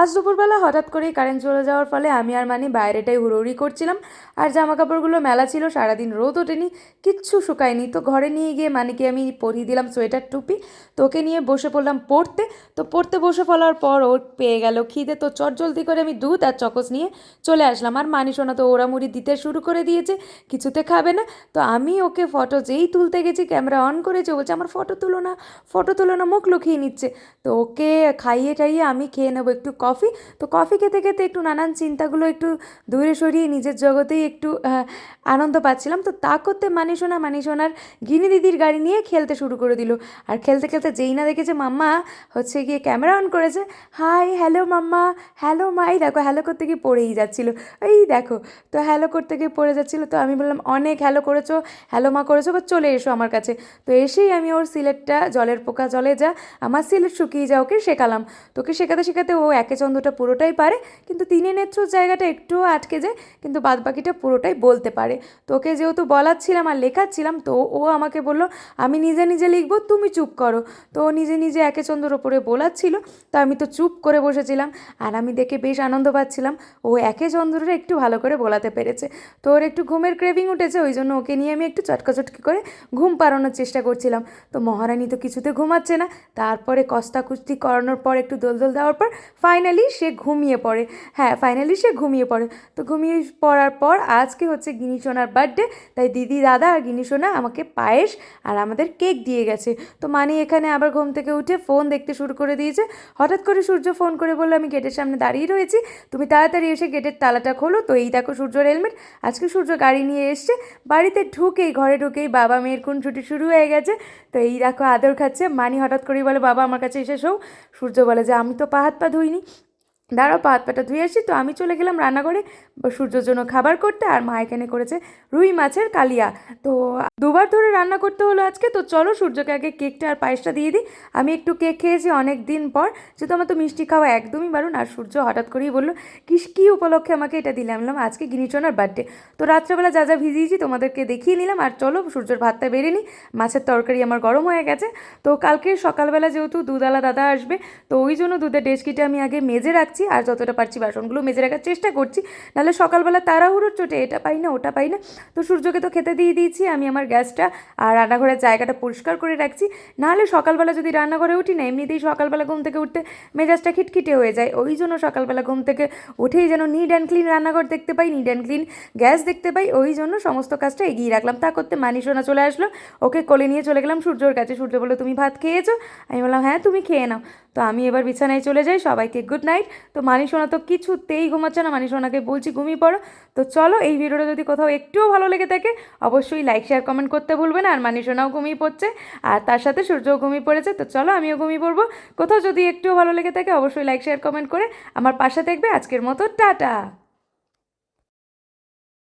আজ দুপুরবেলা হঠাৎ করেই কারেন্ট চলে যাওয়ার ফলে আমি আর মানে বাইরেটাই হুড়োহুড়ি করছিলাম। আর জামা কাপড়গুলো মেলা ছিল, সারাদিন রোদ ওঠেনি, কিচ্ছু শুকায়নি। তো ঘরে নিয়ে গিয়ে মানিকে আমি পরিয়ে দিলাম সোয়েটার, টুপি। তোকে নিয়ে বসে পড়লাম পড়তে। তো পড়তে বসে ফেলার পর ওর পেয়ে গেল খিদে। তো চট জলদি করে আমি দুধ আর চকস নিয়ে চলে আসলাম। আর মানি সোনা তো ওড়ামুড়ি দিতে শুরু করে দিয়েছে, কিছুতে খাবে না। তো আমি ওকে ফটো যেই তুলতে গেছি ক্যামেরা অন করেছে বলছে, আমার ফটো তুলো না ফটো তুলো না, মুখ লুকিয়ে নিচ্ছে। তো ওকে খাইয়ে টাইয়ে আমি খেয়ে নেব একটু কফি। তো কফি খেতে খেতে একটু নানান চিন্তাগুলো একটু দূরে সরিয়ে নিজের জগতেই একটু আনন্দ পাচ্ছিলাম। তো তা করতে মানিসোনা মানিসোনার গিনি দিদির গাড়ি নিয়ে খেলতে শুরু করে দিল। আর খেলতে খেলতে যেই না দেখেছে মাম্মা, হচ্ছে গিয়ে ক্যামেরা অন করেছে। Hi, hello mamma, hello my, দেখো হ্যালো করতে গিয়ে পড়েই যাচ্ছিল। এই দেখো, তো হ্যালো করতে গিয়ে পড়ে যাচ্ছিল। তো আমি বললাম, অনেক হ্যালো করেছ, হ্যালো মা করেছ বা চলে এসো আমার কাছে। তো এসেই আমি ওর সিলেটটা, জলের পোকা জলে যা, আমার সিলেট শুকিয়ে যা ওকে শেখালাম। তোকে শেখাতে শেখাতে ও একে চন্দ্রটা পুরোটাই পারে, কিন্তু তিনে নেত্র জায়গাটা একটুও আটকে যায়, কিন্তু বাদ বাকিটা পুরোটাই বলতে পারে। তোকে যেহেতু বলাচ্ছিলাম আর লেখাচ্ছিলাম, তো ও আমাকে বলল, আমি নিজে নিজে লিখব, তুমি চুপ করো। তো ও নিজে নিজে একে চন্দ্রের ওপরে বলাচ্ছিল, তো আমি তো চুপ করে বসেছিলাম, আর আমি দেখে বেশ আনন্দ পাচ্ছিলাম, ও একে চন্দ্রটা একটু ভালো করে বলাতে পেরেছে। তো ওর একটু ঘুমের ক্রেভিং উঠেছে, ওই জন্য ওকে নিয়ে আমি একটু চটকাচটকি করে ঘুম পাড়ানোর চেষ্টা করছিলাম। তো মহারানী তো কিছুতে ঘুমাচ্ছে না, তারপরে কস্তাকুস্তি করানোর পর, একটু দোল দোল দেওয়ার পর ফাইনালি সে ঘুমিয়ে পড়ে। হ্যাঁ ফাইনালি সে ঘুমিয়ে পড়ে। তো ঘুমিয়ে পড়ার পর আজকে হচ্ছে গিনি সোনার বার্থডে তাই দিদি, দাদা আর গিনি সোনা আমাকে পায়েস আর আমাদের কেক দিয়ে গেছে। তো মানি এখানে আবার ঘুম থেকে উঠে ফোন দেখতে শুরু করে দিয়েছে। হঠাৎ করে সূর্য ফোন করে বলল, আমি গেটের সামনে দাঁড়িয়ে রয়েছি। তুমি তাড়াতাড়ি এসে গেটের তালাটা খোলো। তো এই দেখো সূর্যর হেলমেট আজকে সূর্য গাড়ি নিয়ে এসছে। বাড়িতে ঢুকেই, ঘরে ঢুকেই বাবা মেয়ের কোন ছুটি শুরু হয়ে গেছে। তো এই দেখো আদর খাচ্ছে। মানি হঠাৎ করেই বলে, বাবা, আমার কাছে এসে শোও। সূর্য বলে যে, আমি তো পা হাত পা ধুইনি। দাঁড়াও পা হাত পাটা ধুয়ে আসি। তো আমি চলে গেলাম রান্নাঘরে। সূর্যর জন্য খাবার করতে আর মা এখানে করেছে রুই মাছের কালিয়া। তো দুবার ধরে রান্না করতে হলো আজকে। তো চলো সূর্যকে আগে কেকটা আর পায়েসটা দিয়ে দিই। আমি একটু কেক খেয়েছি অনেক দিন পর। যেহেতু আমার তো মিষ্টি খাওয়া একদমই বারণ। আর সূর্য হঠাৎ করেই বলল, কিস, কী উপলক্ষে আমাকে এটা দিলে? আমি বললাম, আজকে গিনিচনার বার্থডে। তো রাত্রেবেলা যা যা ভিজিয়েছি তোমাদেরকে দেখিয়ে নিলাম। আর চলো সূর্যের ভাতটা বেড়ে নিই। মাছের তরকারি আমার গরম হয়ে গেছে। তো কালকে সকালবেলা যেহেতু দুধালা দাদা আসবে, তো ওই জন্য দুধের ডেস্কিটা আমি আগে মেজে রাখছি। আর যতটা পারছি বাসনগুলো মেজে রাখার চেষ্টা করছি। নাহলে সকালবেলা তাড়াহুড়োর চোটে এটা পাই না, ওটা পাই না। তো সূর্যকে তো খেতে দিয়ে দিয়েছি, আমি আমার গ্যাসটা আর রান্নাঘরের জায়গাটা পরিষ্কার করে রাখছি। নাহলে সকালবেলা যদি রান্নাঘরে উঠি না, এমনিতেই সকালবেলা ঘুম থেকে উঠতে মেজাজটা খিটখিটে হয়ে যায়। ওই জন্য সকালবেলা ঘুম থেকে উঠেই যেন নিড অ্যান্ড ক্লিন রান্নাঘর দেখতে পাই নিড অ্যান্ড ক্লিন গ্যাস দেখতে পাই। ওই জন্য সমস্ত কাজটা এগিয়ে রাখলাম। তা করতে মানি সোনা চলে আসলো। ওকে কোলে নিয়ে চলে গেলাম সূর্যর কাছে। সূর্য বলল, তুমি ভাত খেয়েছো? আমি বললাম হ্যাঁ তুমি খেয়ে নাও। তো আমি এবার বিছানায় চলে যাই। সবাইকে গুড নাইট তো মানি সোনা তো কিছুতেই ঘুমাচ্ছে না। মানি সোনাকে বলছি, ঘুমিয়ে পড়ো। তো চলো এই ভিডিওটা যদি কোথাও একটুও ভালো লেগে থাকে, অবশ্যই লাইক শেয়ার কমেন্ট করতে ভুলবে না। আর মানি সোনাও ঘুমিয়ে পড়ছে, আর তার সাথে সূর্যও ঘুমিয়ে পড়েছে। তো চলো আমিও ঘুমিয়ে পড়ব। কোথাও যদি একটুও ভালো লেগে থাকে, অবশ্যই লাইক শেয়ার কমেন্ট করে আমার পাশে দেখবে। আজকের মতো, টাটা!